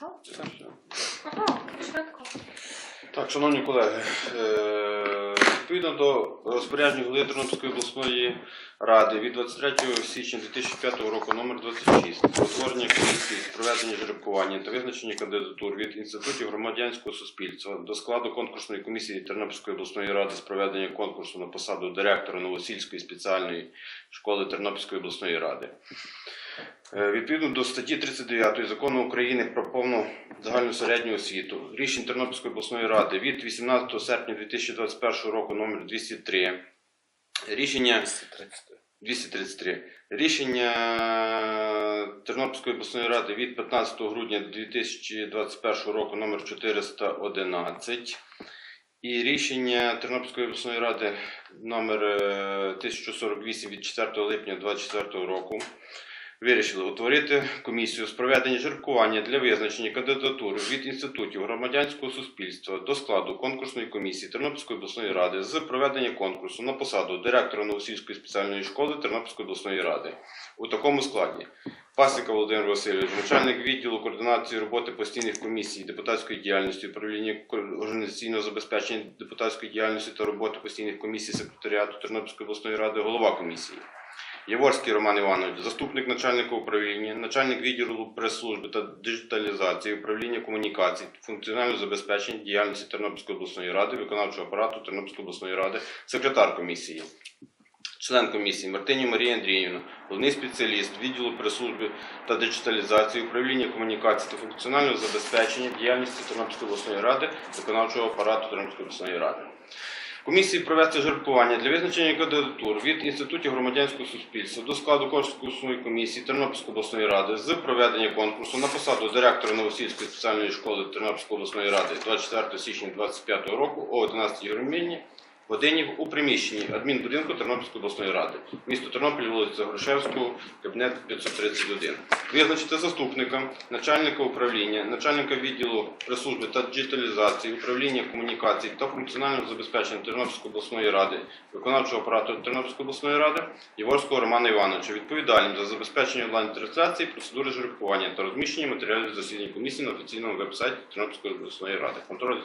Так? Все. Ага, швидко. Так, шановні колеги, е, відповідно до розпорядження голови Тернопільської обласної ради від 23 січня 2005 року номер 26 про утворення комісії з проведення жеребкування та визначення кандидатур від інститутів громадянського суспільства до складу конкурсної комісії Тернопільської обласної ради з проведення конкурсу на посаду директора Новосільської спеціальної школи Тернопільської обласної ради. Е, Відповідно до статті 39 закону України про повну загальну середню освіту, рішень Тернопільської обласної ради від 18 серпня 2021 року номер 203, рішення 233, рішення Тернопільської обласної ради від 15 грудня 2021 року номер 411 і рішення Тернопільської обласної ради номер е, 1048 від 4 липня 2024 року вирішили утворити комісію з проведення жеребкування для визначення кандидатур від інститутів громадянського суспільства до складу конкурсної комісії Тернопільської обласної ради з проведення конкурсу на посаду директора Новосільської спеціальної школи Тернопільської обласної ради у такому складі. Пасіка Володимир Васильович, начальник відділу координації роботи постійних комісій депутатської діяльності, управління організаційного забезпечення депутатської діяльності та роботи постійних комісій секретаріату Тернопільської обласної ради, голова комісії. Яворський Роман Іванович, заступник начальника управління, начальник відділу прес-служби та диджиталізації, управління комунікацій, функціонального забезпечення діяльності Тернопільської обласної ради, виконавчого апарату Тернопільської обласної ради, секретар комісії. Член комісії Мартинів Марія Андріївна, головний спеціаліст відділу прес-служби та диджиталізації, управління комунікацій та функціонального забезпечення діяльності Тернопільської обласної ради, виконавчого апарату Тернопільської обласної ради. Комісії провести жеребкування для визначення кандидатур від інститутів громадянського суспільства до складу конкурсної комісії Тернопільської обласної ради з проведення конкурсу на посаду директора Новосільської спеціальної школи Тернопільської обласної ради 24 січня 2025 року о 11 годині годині у приміщенні адмінбудинку Тернопільської обласної ради, місто Тернопіль, вулиця Грушевського, кабінет 531. Визначити заступника, начальника управління, начальника відділу прес-служби та діджиталізації, управління комунікацій та функціонального забезпечення Тернопільської обласної ради, виконавчого апарату Тернопільської обласної ради Єворського Романа Івановича, відповідальним за забезпечення онлайн-трансляції, процедури жеребкування та розміщення матеріалів засідань комісії на офіційному веб-сайті Тернопільської обласної ради. Контроль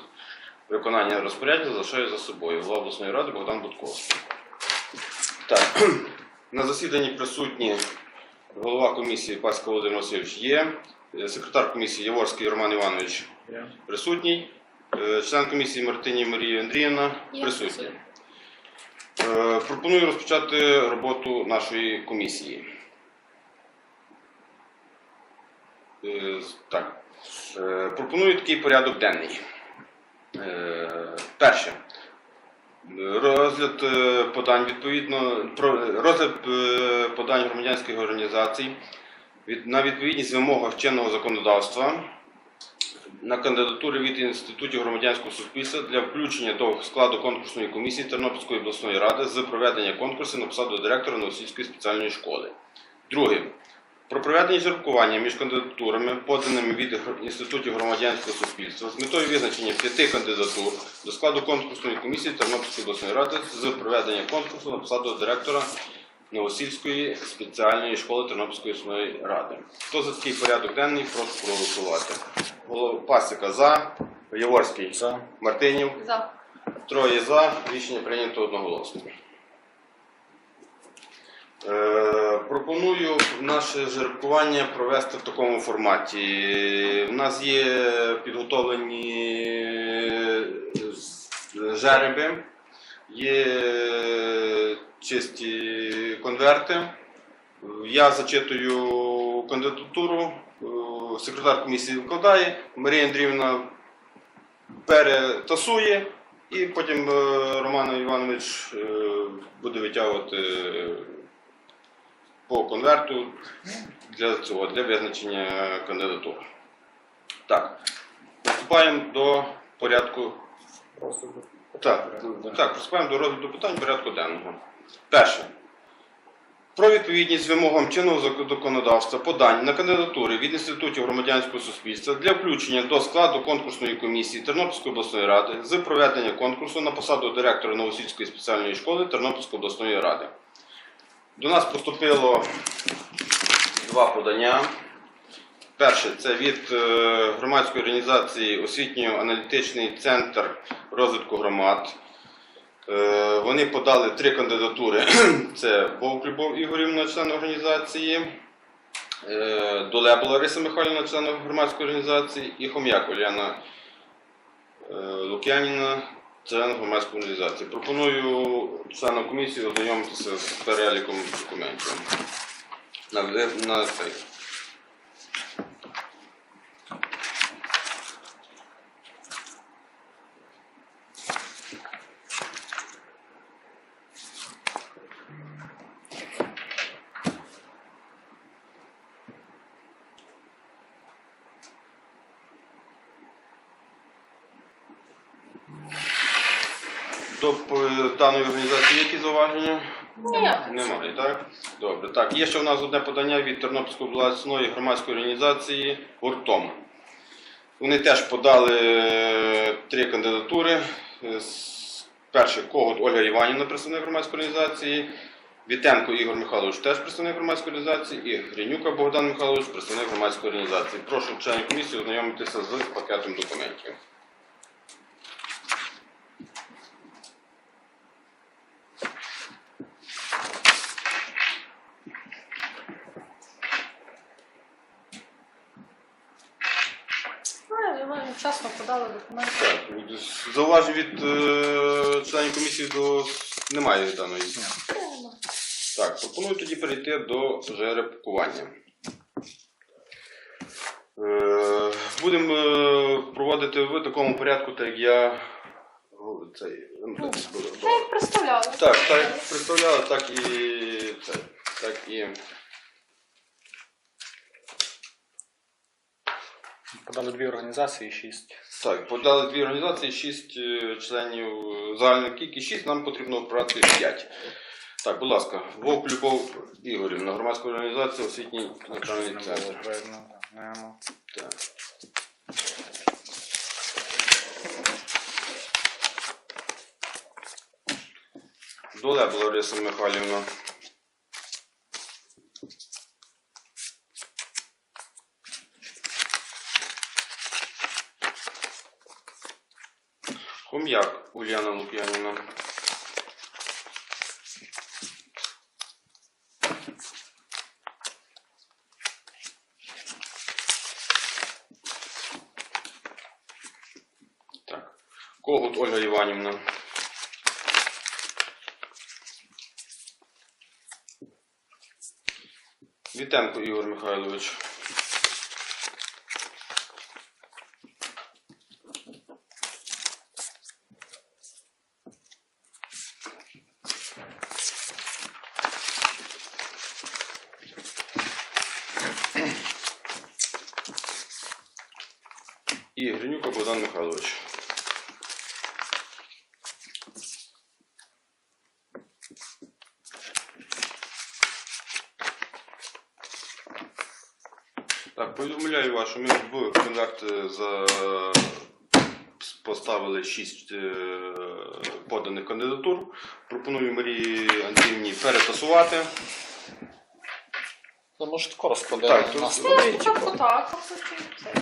виконання розпорядження залишаю за собою. Голова обласної ради Богдан Будковський. Так, на засіданні присутні голова комісії Пасько Володимир Васильович є, е, секретар комісії Яворський Роман Іванович присутній, е, член комісії Мартинів Марія Андріївна Є присутні. присутня. Е, Пропоную розпочати роботу нашої комісії. Так. Пропоную такий порядок денний. Е, Перше. Розгляд е, подань відповідно розгляд е, подань громадянських організацій на відповідність вимогах чинного законодавства на кандидатури від інститутів громадянського суспільства для включення до складу конкурсної комісії Тернопільської обласної ради з проведення конкурсу на посаду директора Новосільської спеціальної школи. Друге. Про проведення жеребкування між кандидатурами, поданими від інститутів громадянського суспільства, з метою визначення п'яти кандидатур до складу конкурсної комісії Тернопільської обласної ради з проведення конкурсу на посаду директора Новосільської спеціальної школи Тернопільської обласної ради. Хто за такий порядок денний, прошу проголосувати. Пасіка за, Яворський, За. Мартинів, За. Троє за. Рішення прийнято одноголосно. Е, пропоную наше жеребкування провести в такому форматі. У нас є підготовлені е, жереби, є чисті конверти. Я зачитую кандидатуру, е, секретар комісії викладає, Марія Андріївна перетасує, і потім Роман Іванович буде витягувати по конверту для цього, для визначення кандидатур. Так, приступаємо до порядку. Так, так, приступаємо до розгляду питань порядку денного. Перше. Про відповідність вимогам чинного законодавства подань на кандидатури від інститутів громадянського суспільства для включення до складу конкурсної комісії Тернопільської обласної ради з проведення конкурсу на посаду директора Новосільської спеціальної школи Тернопільської обласної ради. До нас поступило два подання. Перше, це від е, громадської організації освітньо-аналітичний центр розвитку громад. Е, Вони подали три кандидатури: це Вовк Любов Ігорівна, член організації, е, Долеба Лариса Михайлівна, член громадської організації, і Хом'як Оляна Лук'яніна, член громадської організації. Пропоную членам комісії ознайомитися з переліком документів. На, на цей. До е, даної організації які зауваження? Ні. Немає, так? Добре. Так, є ще в нас одне подання від Тернопільської обласної громадської організації гуртом. Вони теж подали е, три кандидатури. Е, Перше Когут Ольга Іванівна, представник громадської організації, Вітенко Ігор Михайлович, теж представник громадської організації, і Гринюка Богдан Михайлович, представник громадської організації. Прошу членів комісії ознайомитися з пакетом документів. Ну, Ми вчасно подали документи. Так, зауважень від е, членів комісії до немає даної. Ну, Так, пропоную тоді перейти до жеребкування. Е, Будемо е, проводити в такому порядку, так як я. Цей, ну, Та як представляли. так, так представляли, так і це, так і. Подали дві організації, шість. Так, подали дві організації, шість е, членів, е, загальна кількість шість, нам потрібно обрати п'ять. Так, будь ласка, Вовк Любов Ігорівна, громадська організація, освітній навчальний центр. Так. Долеба Лариса Михайлівна. Хом'як Ульяна Лук'янівна. Так. Когут Ольга Іванівна. Вітенко Ігор Михайлович. І Гринюка Богдан Михайлович. Так, повідомляю вас, що ми в конверт е, за... поставили 6 поданих кандидатур. Пропоную Марії Андріївні перетасувати. Ну, може, тако розкладемо Так, на тут- Ну, спочатку так, а потім це.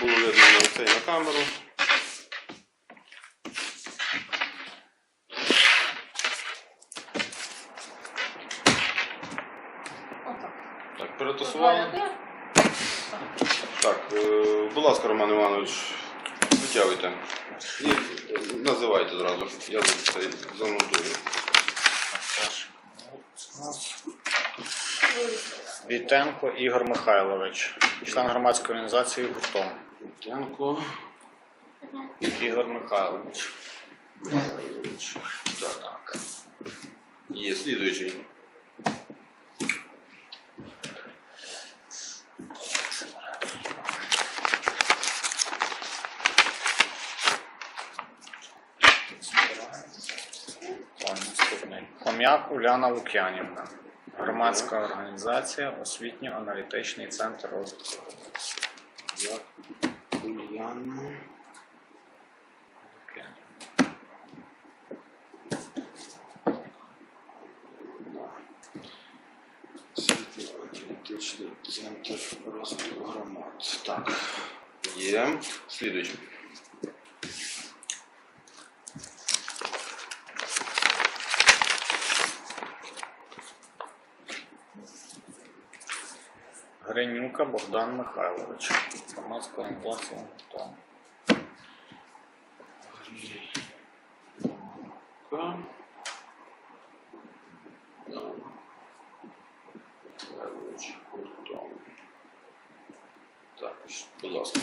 Було видно на цей на камеру. Отак. Так, перетасували. Так, е, будь ласка, Роман Іванович, витягуйте. І е, називайте зразу. Я це занотую. Вітенко Ігор Михайлович, член громадської організації гуртом. Тянко. Ігор Михайлович. Так. Є слідуючий. Так, наступний. Хом'як Уляна Лук'янівна. Громадська організація Освітньо-аналітичний центр розвитку. Світло-аналітичний центр. Центр розвитку громад. Так. Є. Слідуючий. Гринюка Богдан Михайлович. Громадська орієнтація. Так. Так. Левич, Гуртом. Так, будь ласка.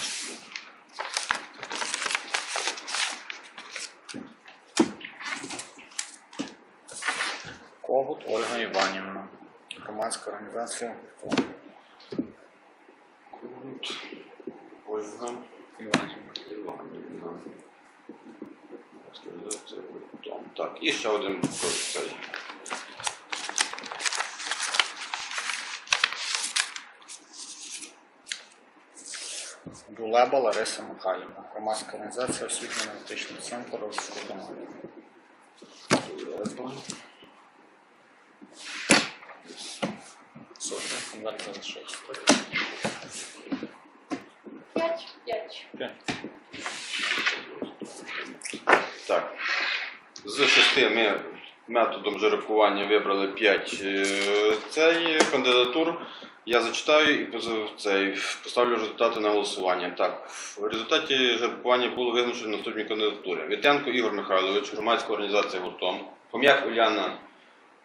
Когут Ольга Іванівна. Громадська організація «Гуртом». Курт, Організація Гуртом. Так, і ще один цей. Дулеба Лариса Михайлівна. Громадська організація освітньо-аналітичний центр розвитку громади. Сотня. Конверт залишився. П'ять. П'ять. П'ять. Так. З шести ми методом жеребкування вибрали 5 цей кандидатур. Я зачитаю і цей, поставлю результати на голосування. Так, в результаті жеребкування було визначено наступні кандидатури. Вітенко Ігор Михайлович, громадська організація гуртом, Хом'як Уляна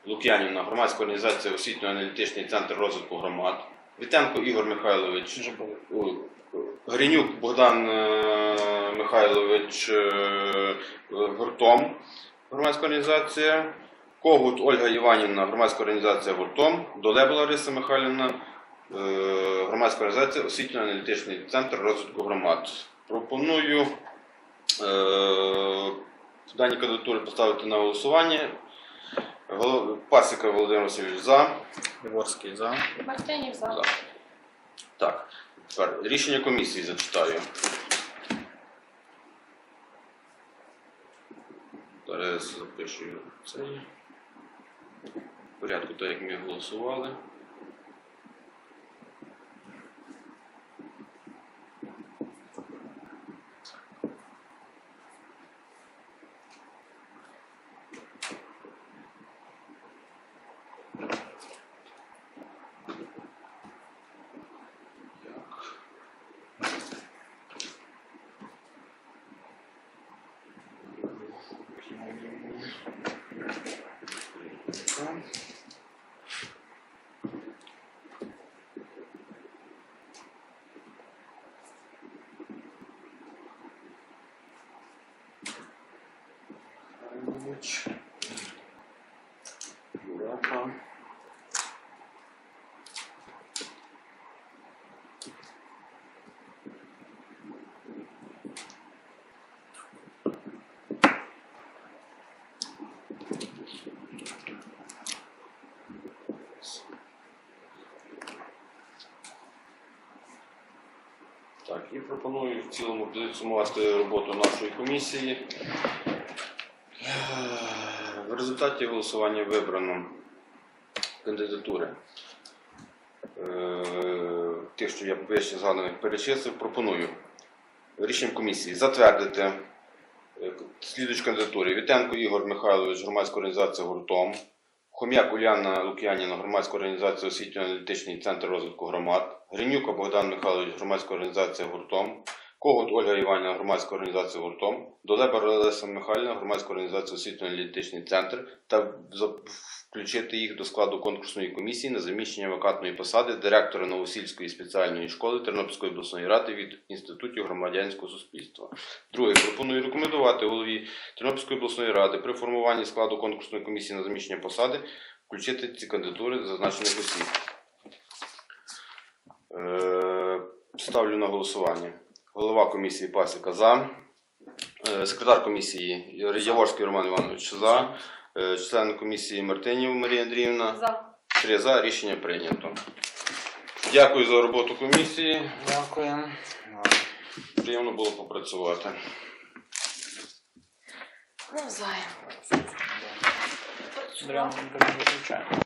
Лук'янівна, громадська організація освітньо-аналітичний центр розвитку громад. Вітенко Ігор Михайлович, Гринюк Богдан е, Михайлович е, гуртом, громадська організація. Когут Ольга Іванівна, громадська організація гуртом. Долеба Лариса Михайлівна, е, громадська організація освітньо-аналітичний центр розвитку громад. Пропоную дані кандидатури поставити на голосування. Пасіка Володимир Васильович за. Ігорський за. Мартинів за. За. Так, тепер рішення комісії зачитаю. Зараз запишу цей. В порядку, так як ми голосували. Як? Михайлович. Юрака. Так, і пропоную в цілому підсумувати роботу нашої комісії. В результаті голосування вибрано кандидатури. Е, Тих, що я вище згаданих перечислив, пропоную рішенням комісії затвердити е, слідуючі кандидатури. Вітенко Ігор Михайлович, громадська організація гуртом. Хом'як Уляна Лук'яніна, громадська організація освітньо-аналітичний центр розвитку громад. Гринюка Богдан Михайлович, громадська організація гуртом. Когут Ольга Іванівна, громадська організація гуртом. Долеба Леся Михайлівна, громадська організація освітньо-аналітичний центр та включити їх до складу конкурсної комісії на заміщення вакантної посади директора Новосільської спеціальної школи Тернопільської обласної ради від інститутів громадянського суспільства. Друге, пропоную рекомендувати голові Тернопільської обласної ради при формуванні складу конкурсної комісії на заміщення посади включити ці кандидатури зазначених осіб. Е, Ставлю на голосування. Голова комісії Пасіка за. Е, Секретар комісії Яворський Роман Іванович за. Е, Член комісії Мартинів Марія Андріївна. За. Три за. Рішення прийнято. Дякую за роботу комісії. Дякую. Приємно було попрацювати. Навзаєм. Виключаємо.